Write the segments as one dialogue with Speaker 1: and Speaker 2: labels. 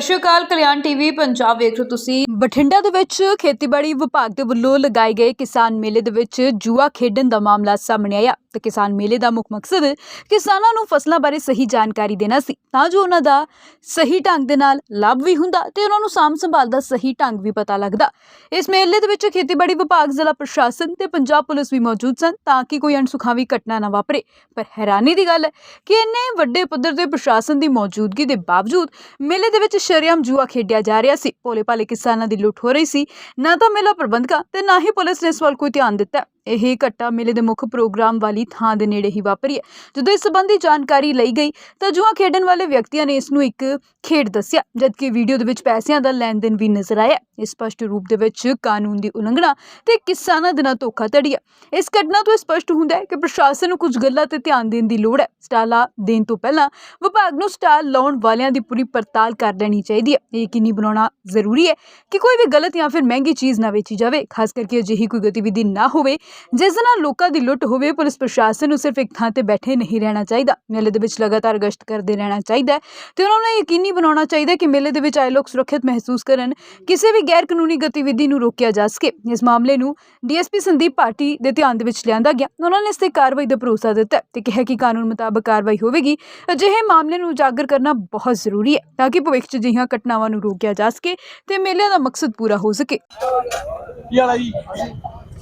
Speaker 1: ਸਤਿ ਸ਼੍ਰੀ ਅਕਾਲ, ਕਲਿਆਣ ਟੀਵੀ, ਪੰਜਾਬ ਵੇਖ ਰਹੇ ਹੋ ਤੁਸੀਂ। ਬਠਿੰਡਾ ਦੇ ਵਿੱਚ ਖੇਤੀਬਾੜੀ ਵਿਭਾਗ ਦੇ ਵੱਲੋਂ ਲਗਾਏ ਗਏ ਕਿਸਾਨ ਮੇਲੇ ਦੇ ਵਿੱਚ ਜੂਆ ਖੇਡਣ ਦਾ ਮਾਮਲਾ ਸਾਹਮਣੇ ਆਇਆ ਤੇ ਕਿਸਾਨ ਮੇਲੇ ਦਾ ਮੁੱਖ ਮਕਸਦ ਕਿਸਾਨਾਂ ਨੂੰ ਫਸਲਾਂ ਬਾਰੇ ਸਹੀ ਜਾਣਕਾਰੀ ਦੇਣਾ ਸੀ, ਤਾਂ ਜੋ ਉਹਨਾਂ ਦਾ ਸਹੀ ਢੰਗ ਦੇ ਨਾਲ ਲਾਭ ਵੀ ਹੁੰਦਾ ਤੇ ਉਹਨਾਂ ਨੂੰ ਸਾਂਭ ਸੰਭਾਲ ਦਾ ਸਹੀ ਢੰਗ ਵੀ ਪਤਾ ਲੱਗਦਾ। ਇਸ ਮੇਲੇ ਦੇ ਵਿੱਚ ਖੇਤੀਬਾੜੀ ਵਿਭਾਗ, ਜ਼ਿਲ੍ਹਾ ਪ੍ਰਸ਼ਾਸਨ ਤੇ ਪੰਜਾਬ ਪੁਲਿਸ ਵੀ ਮੌਜੂਦ ਸਨ ਤਾਂ ਕਿ ਕੋਈ ਅਣਸੁਖਾਵੀ ਘਟਨਾ ਨਾ ਵਾਪਰੇ। ਪਰ ਹੈਰਾਨੀ ਦੀ ਗੱਲ ਹੈ ਕਿ ਇੰਨੇ ਵੱਡੇ ਪੱਧਰ ਤੇ ਪ੍ਰਸ਼ਾਸਨ ਦੀ ਮੌਜੂਦਗੀ ਦੇ ਬਾਵਜੂਦ ਮੇਲੇ ਦੇ ਵਿੱਚ ਸ਼ਰੇਆਮ ਜੂਆ ਖੇਡਿਆ ਜਾ ਰਿਹਾ ਸੀ। ਭੋਲੇ ਭਾਲੇ ਕਿਸਾਨਾਂ ਦੀ ਲੁੱਟ ਹੋ ਰਹੀ ਸੀ। ਨਾ ਤਾਂ ਮੇਲਾ ਪ੍ਰਬੰਧਕਾਂ ਤੇ ਨਾ ਹੀ ਪੁਲਿਸ ਨੇ ਇਸ ਵੱਲ ਕੋਈ ਧਿਆਨ ਦਿੱਤਾ। ਇਹ ਘਟਨਾ ਮੇਲੇ ਦੇ ਮੁੱਖ ਪ੍ਰੋਗਰਾਮ ਵਾਲੀ ਥਾਂ ਦੇ ਨੇੜੇ ਹੀ ਵਾਪਰੀ ਹੈ। ਜਦੋਂ ਇਸ ਸੰਬੰਧੀ ਜਾਣਕਾਰੀ ਲਈ ਗਈ, ਤਾਂ ਜੂਆ ਖੇਡਣ ਵਾਲੇ ਵਿਅਕਤੀਆਂ ਨੇ ਇਸ ਨੂੰ ਇੱਕ ਖੇਡ ਦੱਸਿਆ, ਜਦਕਿ ਵੀਡੀਓ ਦੇ ਵਿੱਚ ਪੈਸਿਆਂ ਦਾ ਲੈਣ ਦੇਣ ਵੀ ਨਜ਼ਰ ਆਇਆ। ਇਹ ਸਪਸ਼ਟ ਰੂਪ ਦੇ ਵਿੱਚ ਕਾਨੂੰਨ ਦੀ ਉਲੰਘਣਾ ਤੇ ਕਿਸਾਨਾਂ ਦੇ ਨਾਲ ਧੋਖਾਧੜੀ ਹੈ। ਇਸ ਘਟਨਾ ਤੋਂ ਇਹ ਸਪਸ਼ਟ ਹੁੰਦਾ ਹੈ ਕਿ ਪ੍ਰਸ਼ਾਸਨ ਨੂੰ ਕੁਝ ਗੱਲਾਂ ਤੇ ਧਿਆਨ ਦੇਣ ਦੀ ਲੋੜ ਹੈ। ਸਟਾਲਾਂ ਦੇਣ ਤੋਂ ਪਹਿਲਾਂ ਵਿਭਾਗ ਨੂੰ ਸਟਾਲ ਲਾਉਣ ਵਾਲਿਆਂ ਦੀ ਪੂਰੀ ਪੜਤਾਲ ਕਰ ਲੈਣੀ ਚਾਹੀਦੀ ਹੈ। ਇਹ ਯਕੀਨੀ ਬਣਾਉਣਾ ਜ਼ਰੂਰੀ ਹੈ ਕਿ ਕੋਈ ਵੀ ਗਲਤ ਜਾਂ ਫਿਰ ਮਹਿੰਗੀ ਚੀਜ਼ ਨਾ ਵੇਚੀ ਜਾਵੇ, ਖਾਸ ਕਰਕੇ ਅਜਿਹੀ ਕੋਈ ਗਤੀਵਿਧੀ ਨਾ ਹੋਵੇ ਜਿਸ ਦੇ ਨਾਲ ਲੋਕਾਂ ਦੀ ਲੁੱਟ ਹੋਵੇ, ਪੁਲਿਸ ਪ੍ਰਸ਼ਾਸਨ ਨੂੰ ਸਿਰਫ ਇੱਕ ਥਾਂ ਤੇ ਬੈਠੇ ਨਹੀਂ ਰਹਿਣਾ ਚਾਹੀਦਾ। ਮੇਲੇ ਦੇ ਵਿੱਚ ਲਗਾਤਾਰ ਗਸ਼ਤ ਕਰਦੇ ਰਹਿਣਾ ਚਾਹੀਦਾ ਤੇ ਉਹਨਾਂ ਨੂੰ ਯਕੀਨੀ ਬਣਾਉਣਾ ਚਾਹੀਦਾ ਕਿ ਮੇਲੇ ਦੇ ਵਿੱਚ ਆਏ ਲੋਕ ਸੁਰੱਖਿਅਤ ਮਹਿਸੂਸ ਕਰਨ, ਕਿਸੇ ਵੀ ਗੈਰ ਕਾਨੂੰਨੀ ਗਤੀਵਿਧੀ ਨੂੰ ਰੋਕਿਆ ਜਾ ਸਕੇ। ਇਸ ਮਾਮਲੇ ਨੂੰ ਡੀਐਸਪੀ ਸੰਦੀਪ ਪਾਰਟੀ ਦੇ ਧਿਆਨ ਦੇ ਵਿੱਚ ਲਿਆਂਦਾ ਗਿਆ। ਉਹਨਾਂ ਨੇ ਇਸ ਤੇ ਕਾਰਵਾਈ ਦਾ ਭਰੋਸਾ ਦਿੱਤਾ ਤੇ ਕਿਹਾ ਕਿ ਕਾਨੂੰਨ ਮੁਤਾਬਕ ਕਾਰਵਾਈ ਹੋਵੇਗੀ। ਅਜਿਹੇ ਮਾਮਲੇ ਨੂੰ ਉਜਾਗਰ ਕਰਨਾ ਬਹੁਤ ਜ਼ਰੂਰੀ ਹੈ ਤਾਂ ਕਿ ਭਵਿੱਖ 'ਚ ਅਜਿਹੀਆਂ ਘਟਨਾਵਾਂ ਨੂੰ ਰੋਕਿਆ ਜਾ ਸਕੇ ਤੇ ਮੇਲਿਆਂ ਦਾ ਮਕਸਦ ਪੂਰਾ ਹੋ ਸਕੇ।
Speaker 2: ਕੀ ਜੀ?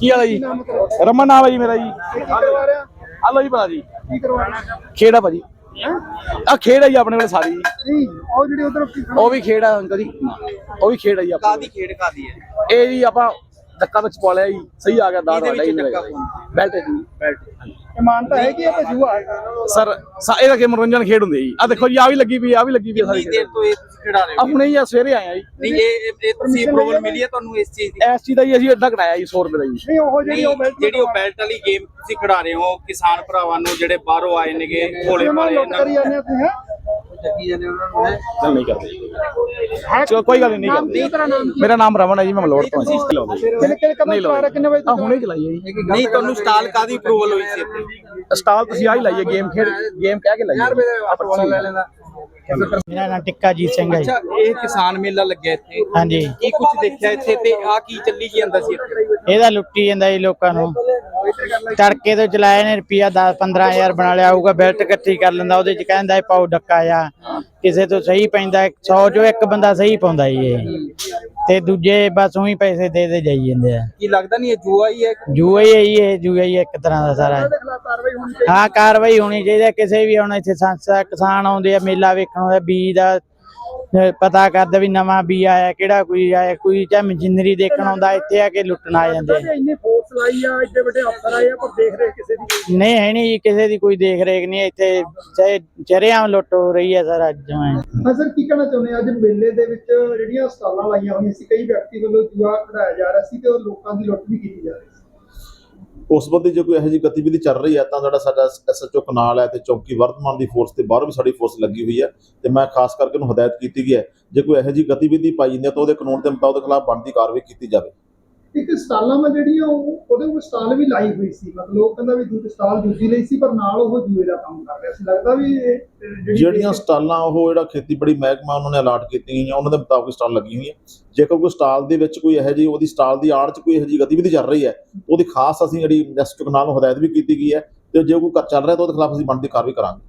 Speaker 2: ਕੀ ਹਾਲ ਹੈ ਜੀ? ਰਮਨ ਨਾਮ ਹੈ ਜੀ ਮੇਰਾ ਜੀ। ਆ ਲੋ ਜੀ ਭਲਾ ਜੀ।
Speaker 3: ਕੀ ਕਰਵਾਣਾ
Speaker 2: ਖੇੜਾ ਭਾਜੀ। ਆ ਖੇਡ ਹੈ ਜੀ ਆਪਣੇ ਕੋਲ ਸਾਰੀ। ਜੀ
Speaker 3: ਉਹ ਜਿਹੜੀ ਉਧਰ
Speaker 2: ਉਹ ਵੀ ਖੇਡ ਆ ਅੰਕਲ ਜੀ। ਉਹ ਵੀ ਖੇਡ ਹੈ ਜੀ ਆਪਣੀ
Speaker 4: ਕਾਦੀ ਖੇਡ ਕਾਦੀ ਹੈ
Speaker 2: ਇਹ ਜੀ ਆਪਾਂ ਧੱਕਾ ਵਿੱਚ ਪਾ ਲਿਆ ਜੀ। ਸਹੀ ਆ ਗਿਆ ਦਾਦ ਵਾਲਾ ਜੀ ਬੈਲਟ ਜੀ। ਬੈਲਟ
Speaker 3: ਇਮਾਨਤਾ ਹੈ ਕਿ ਇਹ ਤਾਂ ਜੂਆ? ਹੈ
Speaker 2: ਸਰ ਸਾ- ਇਹਦਾ ਕੀ ਮਨੋਰੰਜਨ ਖੇਡ ਹੁੰਦੀ ਹੈ ਜੀ। ਆ ਦੇਖੋ ਜੀ ਆ ਵੀ ਲੱਗੀ ਪਈ ਆ ਵੀ ਲੱਗੀ ਪਈ ਆ ਸਾਰੀ
Speaker 4: ਕਿੰਨੀ ਦੇਰ ਤੋਂ ਇਹ ਤੁਸੀਂ ਖਿਡਾ ਰਹੇ
Speaker 2: ਆ
Speaker 4: ਹੋ?
Speaker 2: ਹੁਣੇ ਹੀ ਆ ਸਵੇਰੇ ਆਏ ਆ ਜੀ।
Speaker 4: ਨਹੀਂ ਇਹ ਇਹ- ਇਹ ਤੁਸੀਂ ਅਪਰੂਵਲ ਮਿਲੀ ਹੈ ਤੁਹਾਨੂੰ ਇਸ ਚੀਜ਼ ਦੀ?
Speaker 2: ਐਸ ਚੀਜ਼ ਦਾ ਜੀ ਅਸੀਂ ਅੱਧਾ ਕਰਾਇਆ ਜੀ 100 ਰੁਪਏ ਦਾ ਜੀ।
Speaker 3: ਨਹੀਂ ਉਹ ਜਿਹੜੀ
Speaker 4: ਨਹੀਂ
Speaker 3: ਉਹ ਬੈਲਟ
Speaker 4: ਜਿਹੜੀ ਉਹ ਬੈਲਟ ਵਾਲੀ ਗੇਮ ਤੁਸੀਂ ਖਿਡਾ ਰਹੇ ਹੋ ਕਿਸਾਨ ਭਰਾਵਾਂ ਨੂੰ ਜਿਹੜੇ ਬਾਹਰੋਂ ਆਏ ਨੇਗੇ ਭੋਲੇ
Speaker 3: ਉਹਨਾਂ
Speaker 4: ਭਾਲੇ
Speaker 3: ਨੂੰ ਲੁੱਟ ਕਰੀ ਜਾਂਦੇ ਆ ਤੁਸੀਂ ਹੈ?
Speaker 4: ਚੱਕੀ ਜਾਂਦੇ ਉਹਨਾਂ ਨੂੰ ਹੈ?
Speaker 2: ਚੱਲ ਨਹੀਂ ਕਰਦੇ। ਜੀ ਚਲੋ ਕੋਈ ਗੱਲ ਨਹੀਂ ਕਰਦੇ।
Speaker 3: ਤੇਰਾ ਨਾਮ
Speaker 2: ਮੇਰਾ ਨਾਮ ਰਮਨ ਹੈ ਜੀ ਮੈਂ ਮਲੋੜ ਤੋਂ ਹਾਂ ਜੀ।
Speaker 3: ਕਿੰਨੇ ਕਿੰਨੇ ਕਦਮ
Speaker 2: ਨਹੀਂ
Speaker 3: ਚਲਾ ਰਿਹਾ ਕਿੰਨੇ ਵਜੇ
Speaker 2: ਆ ਹੁਣੇ ਚਲਾਈ ਹੈ ਜੀ।
Speaker 4: ਨਹੀਂ ਤੁਹਾਨੂੰ ਸਟਾਲ ਕਾਦੀ ਅਪਰੂਵਲ ਹੋਈ ਸੀ ਇੱਥੇ?
Speaker 2: ਸਟਾਲ ਤੁਸੀਂ ਆ ਹੀ ਲਾਈਏ ਗੇਮ ਖੇਡ ਗੇਮ ਕਹਿ ਕੇ ਲਾਈਏ
Speaker 4: ਵਾਲਾ ਲੈ ਲੈਂਦਾ।
Speaker 5: ਮੇਰਾ ਨਾਮ ਟਿੱਕਾ ਜੀਤ ਸਿੰਘ ਹੈ ਜੀ।
Speaker 4: ਅੱਛਾ ਇਹ ਕਿਸਾਨ ਮੇਲਾ ਲੱਗਿਆ ਇੱਥੇ।
Speaker 5: ਹਾਂਜੀ।
Speaker 4: ਕੀ ਕੁਝ ਦੇਖਿਆ ਇੱਥੇ ਤੇ ਆ ਕੀ ਚੱਲੀ ਕੀ ਜਾਂਦਾ ਸੀ ਇੱਥੇ?
Speaker 5: ਇਹਦਾ ਲੁੱਟੀ ਜਾਂਦਾ ਜੀ ਲੋਕਾਂ ਨੂੰ। ਤੜਕੇ ਤੋਂ ਚਲਾਏ ਨੇ ਰੁਪਿਆ 10 15000 ਬਣਾ ਲਿਆ ਹੋਊਗਾ ਬੈਲਟ ਇਕੱਠੀ ਕਰ ਲੈਂਦਾ ਉਹਦੇ ਚ ਕਹਿੰਦਾ ਇਹ ਪਾਉ ਡੱਕਾ ਆ ਕਿਸੇ ਤੋਂ ਸਹੀ ਪੈਂਦਾ 100 ਚੋਂ ਇੱਕ ਬੰਦਾ ਸਹੀ ਪਾਉਂਦਾ ਜੀ ਇਹ। ਤੇ ਦੂਜੇ ਬਸ ਉਹੀ ਪੈਸੇ ਦੇ ਦੇ ਜਾਈ ਜਾਂਦੇ ਆ।
Speaker 4: ਕੀ ਲੱਗਦਾ ਨਹੀਂ ਇਹ ਜੂਆ ਹੀ ਹੈ
Speaker 5: ਜੂਆ ਹੀ ਹੈ ਜੀ ਇਹ ਜੂਆ ਹੀ ਹੈ ਇੱਕ ਤਰ੍ਹਾਂ ਦਾ ਸਾਰਾ। ਹਾਂ ਕਾਰਵਾਈ ਹੋਣੀ ਚਾਹੀਦੀ ਹੈ ਕਿਸੇ ਵੀ ਹੁਣ ਇੱਥੇ ਸੰਸਥਾ ਕਿਸਾਨ ਆਉਂਦੇ ਆ ਮੇਲਾ ਵੇਖਣ ਆਉਂਦੇ ਬੀਜ ਦਾ ਪਤਾ ਕਰਦੇ ਵੀ ਨਵਾਂ ਬੀ ਆਇਆ ਕਿਹੜਾ ਕੋਈ ਆਇਆ ਕੋਈ ਚਾਹੇ ਮਸ਼ੀਨਰੀ ਦੇਖਣ ਆਉਂਦਾ ਇੱਥੇ ਆ ਕੇ ਲੁੱਟਣ ਆ ਜਾਂਦੇ ਆ।
Speaker 3: ਇੰਨੀ ਫੋਰਸ ਲਾਈ ਆ ਇੱਡੇ ਵੱਡੇ ਅਫਸਰ ਆਏ ਆ ਪਰ ਦੇਖ ਰਹੇ ਕਿਸੇ ਦੀ
Speaker 5: ਨਹੀਂ ਹੈ ਨਹੀਂ ਜੀ, ਕਿਸੇ ਦੀ ਕੋਈ ਦੇਖ ਰੇਖ ਨਹੀਂ ਇੱਥੇ ਚਾਹੇ ਚਰਿਆਮ ਲੁੱਟ ਹੋ ਰਹੀ ਹੈ ਸਰ ਅੱਜ ਜਮਾਂ
Speaker 3: ਹਾਂ। ਸਰ ਕੀ ਕਹਿਣਾ ਚਾਹੁੰਦੇ ਆ ਅੱਜ ਮੇਲੇ ਦੇ ਵਿੱਚ ਜਿਹੜੀਆਂ ਸਟਾਲਾਂ ਲਾਈਆਂ ਹੋਈਆਂ ਸੀ ਕਈ ਵਿਅਕਤੀ ਵੱਲੋਂ ਜੂਆ ਖੜਾਇਆ ਜਾ ਰਿਹਾ ਸੀ ਤੇ ਉਹ ਲੋਕਾਂ ਦੀ ਲੁੱਟ ਵੀ ਕੀਤੀ ਜਾ ਰਹੀ ਸੀ।
Speaker 6: ਉਸ ਸੰਬੰਧੀ ਜੇ ਕੋਈ ਇਹੋ ਜਿਹੀ ਗਤੀਵਿਧੀ ਚੱਲ ਰਹੀ ਹੈ, ਤਾਂ ਸਾਡਾ ਸਾਡਾ ਐਸਐਚਓ ਕਨਾਲ ਹੈ ਤੇ ਚੌਕੀ ਵਰਤਮਾਨ ਦੀ ਫੋਰਸ ਤੇ ਬਾਹਰੋਂ ਵੀ ਸਾਡੀ ਫੋਰਸ ਲੱਗੀ ਹੋਈ ਹੈ ਤੇ ਮੈਂ ਖਾਸ ਕਰਕੇ ਉਹਨੂੰ ਹਦਾਇਤ ਕੀਤੀ ਗਈ ਹੈ, ਜੇ ਕੋਈ ਇਹੋ ਜਿਹੀ ਗਤੀਵਿਧੀ ਪਾਈ ਜਾਂਦੀ ਹੈ, ਤਾਂ ਉਹਦੇ ਕਾਨੂੰਨ ਦੇ ਮੁਤਾਬਕ ਖਿਲਾਫ ਬਣਦੀ ਕਾਰਵਾਈ ਕੀਤੀ ਜਾਵੇ।
Speaker 3: ਇੱਕ ਸਟਾਲਾਂ ਮੈਂ ਜਿਹੜੀਆਂ ਉਹ ਉਹਦੇ ਉੱਪਰ ਸਟਾਲ ਵੀ ਲਾਈ ਹੋਈ ਸੀ। ਮਤਲਬ ਉਹ ਕਹਿੰਦਾ ਵੀ ਦੂਜੀ ਸਟਾਲ ਦੂਜੀ ਲਈ ਸੀ, ਪਰ ਨਾਲ ਉਹ ਜੂਏ ਦਾ ਕੰਮ ਕਰ ਰਿਹਾ ਸੀ। ਲੱਗਦਾ ਵੀ ਇਹ
Speaker 6: ਜਿਹੜੀਆਂ ਸਟਾਲਾਂ ਉਹ ਜਿਹੜਾ ਖੇਤੀਬਾੜੀ ਮਹਿਕਮਾ ਉਹਨਾਂ ਨੇ ਅਲਾਟ ਕੀਤੀਆਂ ਗਈਆਂ ਉਹਨਾਂ ਦੇ ਮੁਤਾਬਕ ਸਟਾਲ ਲੱਗੀ ਹੋਈਆਂ ਜੇਕਰ ਕੋਈ ਸਟਾਲ ਦੇ ਵਿੱਚ ਕੋਈ ਇਹੋ ਜਿਹੀ, ਉਹਦੀ ਸਟਾਲ ਦੀ ਆੜ 'ਚ ਕੋਈ ਇਹੋ ਜਿਹੀ ਗਤੀਵਿਧੀ ਚੱਲ ਰਹੀ ਹੈ, ਉਹਦੀ ਖਾਸ ਅਸੀਂ ਜਿਹੜੀ ਐਸਐਚਓ ਕਨਾਲ ਹਦਾਇਤ ਵੀ ਕੀਤੀ ਗਈ ਹੈ ਤੇ ਜੇ ਕੋਈ ਚੱਲ ਰਿਹਾ ਤਾਂ ਉਹਦੇ ਖਿਲਾਫ ਅਸੀਂ ਬਣਦੀ ਕਾਰਵਾਈ ਕਰਾਂਗੇ।